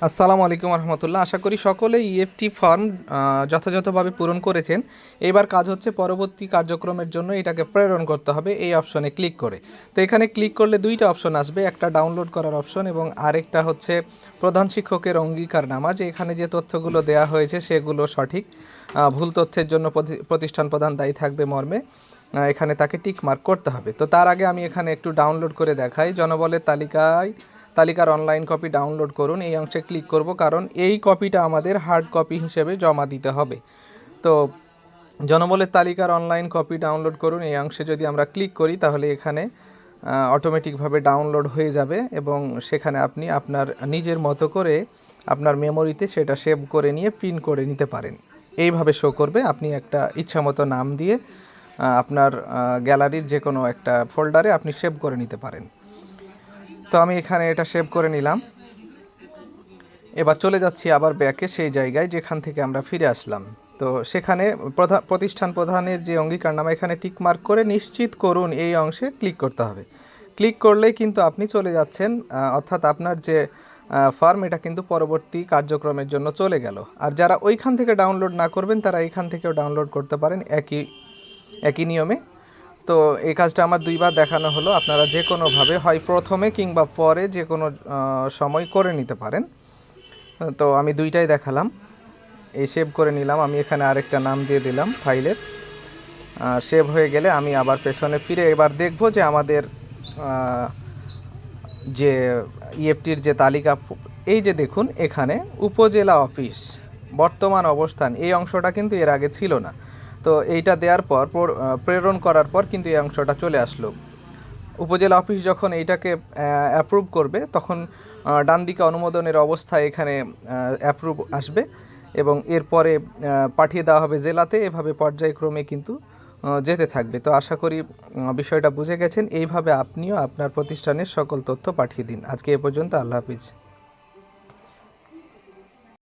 আসসালামু আলাইকুম রহমতুল্লাহ আশা করি সকলে ইএফটি ফর্ম যথাযথভাবে পূরণ করেছেন। এবার কাজ হচ্ছে পরবর্তী কার্যক্রমের জন্য এটাকে প্রেরণ করতে হবে এই অপশনে ক্লিক করে। তো এখানে ক্লিক করলে দুইটা অপশন আসবে, একটা ডাউনলোড করার অপশন এবং আরেকটা হচ্ছে প্রধান শিক্ষকের অঙ্গীকারনামা, যে এখানে যে তথ্যগুলো দেওয়া হয়েছে সেগুলো সঠিক ভুল তথ্যের জন্য প্রতি- প্রতিষ্ঠান প্রধান দায়ী থাকবে মর্মে এখানে তাকে টিক মার্ক করতে হবে। তো তার আগে আমি এখানে একটু ডাউনলোড করে দেখাই। জনবলের তালিকায় তালিকার অনলাইন কপি ডাউনলোড করুন, এই অংশে ক্লিক করব কারণ এই কপিটা আমাদের হার্ড কপি হিসেবে জমা দিতে হবে। তো জনবলের তালিকার অনলাইন কপি ডাউনলোড করুন, এই অংশে যদি আমরা ক্লিক করি তাহলে এখানে অটোমেটিকভাবে ডাউনলোড হয়ে যাবে এবং সেখানে আপনি আপনার নিজের মতো করে আপনার মেমোরিতে সেটা সেভ করে নিয়ে প্রিন্ট করে নিতে পারেন। এইভাবে শো করবে, আপনি একটা ইচ্ছামতো নাম দিয়ে আপনার গ্যালারির যে কোনো একটা ফোল্ডারে আপনি সেভ করে নিতে পারেন। তো আমি এখানে এটা সেভ করে নিলাম। এবার চলে যাচ্ছি আবার ব্যাকে সেই জায়গায় যেখান থেকে আমরা ফিরে আসলাম। তো সেখানে প্রতিষ্ঠান প্রধানের যে অঙ্গীকার অঙ্গীকারনামা এখানে টিকমার্ক করে নিশ্চিত করুন এই অংশে ক্লিক করতে হবে। ক্লিক করলেই কিন্তু আপনি চলে যাচ্ছেন অর্থাৎ আপনার যে ফার্ম এটা কিন্তু পরবর্তী কার্যক্রমের জন্য চলে গেল। আর যারা ওইখান থেকে ডাউনলোড না করবেন, তারা এইখান থেকেও ডাউনলোড করতে পারেন একই একই নিয়মে। তো এই কাজটা আমার দুইবার দেখানো হলো। আপনারা যে কোনোভাবে হয় প্রথমে কিংবা পরে যে কোনো সময় করে নিতে পারেন। তো আমি দুইটাই দেখালাম। এই সেভ করে নিলাম। আমি এখানে আরেকটা নাম দিয়ে দিলাম ফাইলের সেভ হয়ে গেলে আমি আবার পেছনে ফিরে এবার দেখব যে আমাদের যে ইএফটির যে তালিকা, এই যে দেখুন, এখানে উপজেলা অফিস বর্তমান অবস্থান, এই অংশটা কিন্তু এর আগে ছিল না। তো এইটা দেওয়ার পর, পর- প্রেরণ করার পর কিন্তু এই অংশটা চলে আসলো। উপজেলা অফিস যখন এইটাকে অ্যাপ্রুভ করবে, তখন ডান দিকে অনুমোদনের অবস্থায় এখানে অ্যাপ্রুভ আসবে এবং এরপরে পাঠিয়ে দেওয়া হবে জেলাতে। এভাবে পর্যায়ক্রমে কিন্তু যেতে থাকবে। তো আশা করি বিষয়টা বুঝে গেছেন। এইভাবে আপনিও আপনার প্রতিষ্ঠানের সকল তথ্য পাঠিয়ে দিন। আজকে এ পর্যন্ত আল্লাহ হাফিজ।